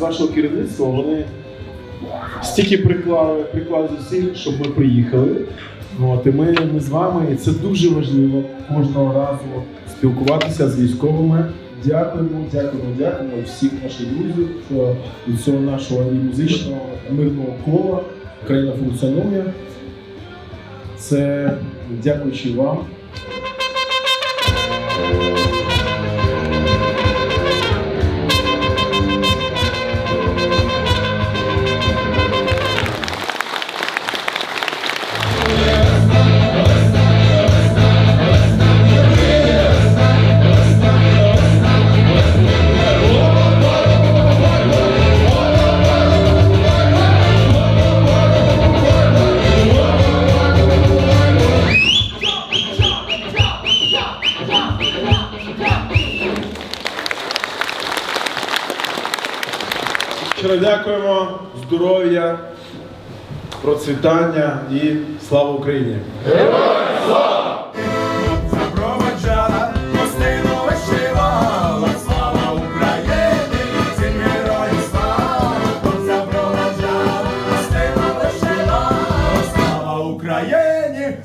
вашого керівництва вони стільки приклали, приклали зусиль, щоб ми приїхали. От, і ми, ми з вами, і це дуже важливо кожного разу спілкуватися з військовими. Дякуємо, дякуємо, дякуємо всіх наших друзів, від цього нашого музичного мирного кола Україна функціонує. Це дякуючи вам. щиро дякуємо, здоров'я, процвітання і слава Україні! Героям слава! Україні! Слава Україні!